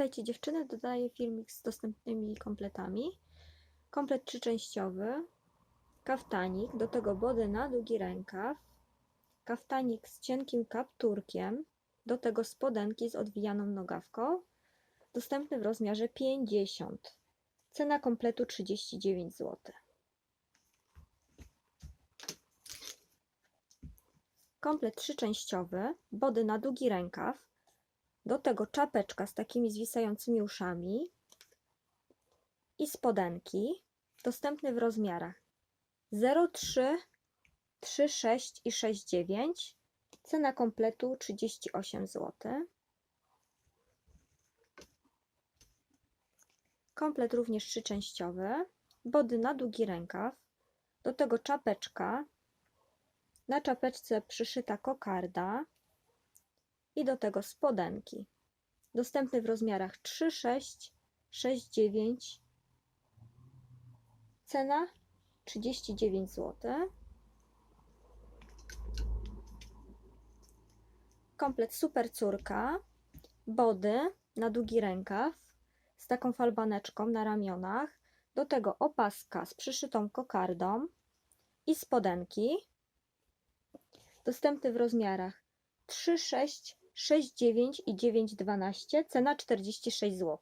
Witajcie dziewczyny, dodaję filmik z dostępnymi kompletami. Komplet trzyczęściowy, kaftanik, do tego body na długi rękaw, kaftanik z cienkim kapturkiem, do tego spodenki z odwijaną nogawką, dostępny w rozmiarze 50. Cena kompletu 39 zł. Komplet trzyczęściowy, body na długi rękaw, do tego czapeczka z takimi zwisającymi uszami i spodenki, dostępny w rozmiarach 0,3, 3,6 i 6,9. Cena kompletu 38 zł. Komplet również trzyczęściowy, body na długi rękaw, do tego czapeczka, na czapeczce przyszyta kokarda, i do tego spodenki. Dostępny w rozmiarach 3, 6, 6, 9. Cena 39 zł. Komplet super córka, body na długi rękaw z taką falbaneczką na ramionach. Do tego opaska z przyszytą kokardą i spodenki. Dostępny w rozmiarach 3, 6, 6,9 i 9,12. Cena 46 zł.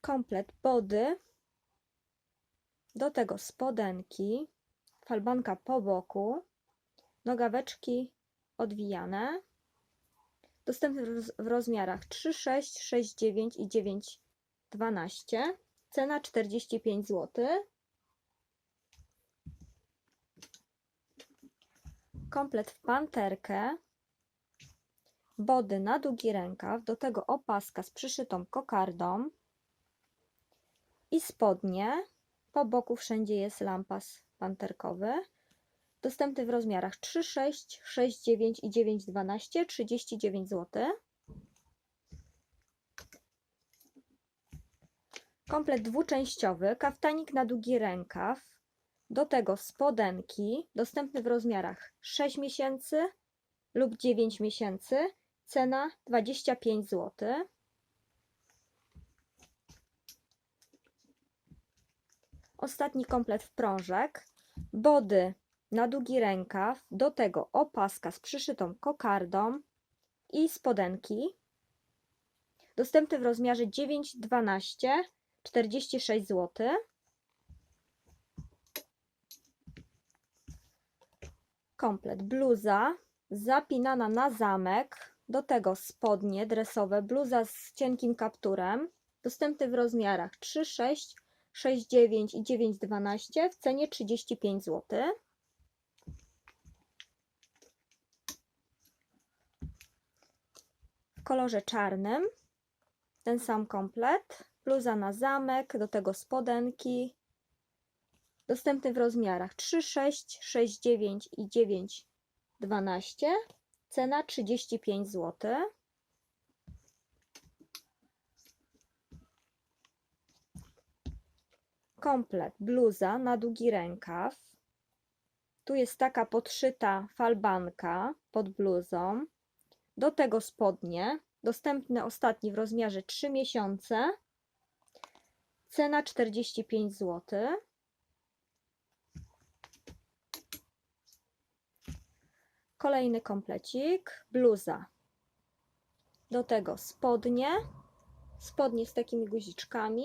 Komplet body. Do tego spodenki, falbanka po boku, nogaweczki odwijane. Dostępny w rozmiarach 3, 6, 6,9 i 9,12. Cena 45 zł. Komplet w panterkę, body na długi rękaw, do tego opaska z przyszytą kokardą i spodnie. Po boku wszędzie jest lampas panterkowy. Dostępny w rozmiarach 3, 6, 6, 9 i 9, 12, 39 zł. Komplet dwuczęściowy, kaftanik na długi rękaw, do tego spodenki, dostępny w rozmiarach 6 miesięcy lub 9 miesięcy, cena 25 zł. Ostatni komplet w prążek, body na długi rękaw, do tego opaska z przyszytą kokardą i spodenki. Dostępny w rozmiarze 9-12, 46 zł. Komplet. Bluza zapinana na zamek, do tego spodnie dresowe, bluza z cienkim kapturem, dostępny w rozmiarach 3, 6, 6, 9 i 9, 12 w cenie 35 zł. W kolorze czarnym ten sam komplet, bluza na zamek, do tego spodenki, Dostępny w rozmiarach 3, 6, 6, 9 i 9, 12. Cena 35 zł. Komplet bluza na długi rękaw. Tu jest taka podszyta falbanka pod bluzą. Do tego spodnie. Dostępny ostatni w rozmiarze 3 miesiące. Cena 45 zł. Kolejny komplecik, bluza. Do tego spodnie, spodnie z takimi guziczkami.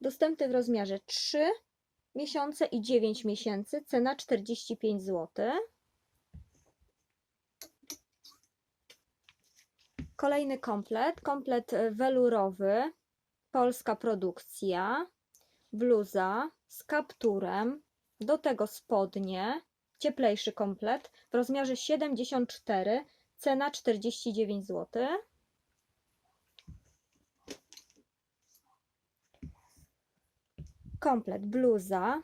Dostępny w rozmiarze 3 miesiące i 9 miesięcy, cena 45 zł. Kolejny komplet, komplet welurowy, polska produkcja, bluza z kapturem, do tego spodnie, cieplejszy komplet w rozmiarze 74, cena 49 zł. Komplet bluza,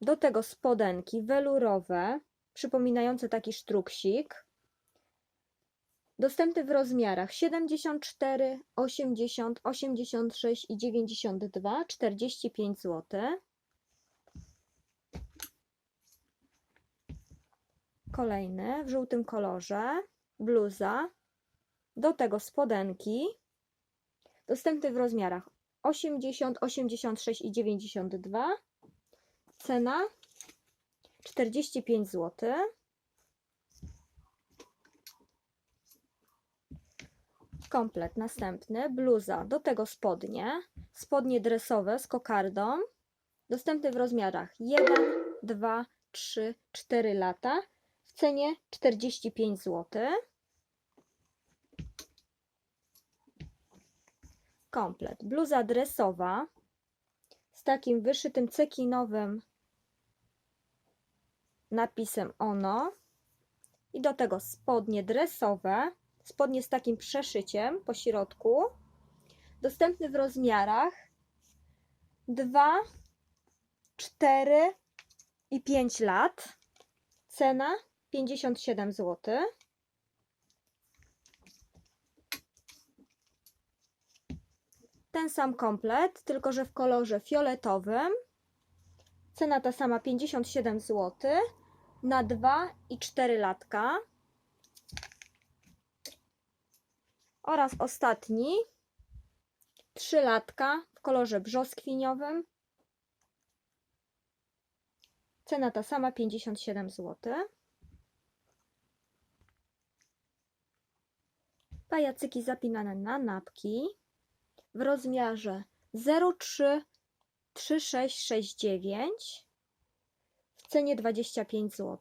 do tego spodenki welurowe, przypominające taki sztruksik. Dostępny w rozmiarach 74, 80, 86 i 92, 45 zł. Kolejny w żółtym kolorze, bluza, do tego spodenki, dostępny w rozmiarach 80, 86 i 92. Cena 45 zł. Komplet następny, bluza, do tego spodnie, spodnie dresowe z kokardą, dostępny w rozmiarach 1, 2, 3, 4 lata cenie 45 zł. Komplet, bluza dresowa z takim wyszytym cekinowym napisem ONO i do tego spodnie dresowe, spodnie z takim przeszyciem po środku, dostępny w rozmiarach 2, 4 i 5 lat. Cena 57 zł. Ten sam komplet, tylko że w kolorze fioletowym. Cena ta sama 57 zł na 2 i 4 latka. Oraz ostatni 3 latka w kolorze brzoskwiniowym. Cena ta sama 57 zł. Pajacyki zapinane na napki w rozmiarze 03 3669 w cenie 25 zł.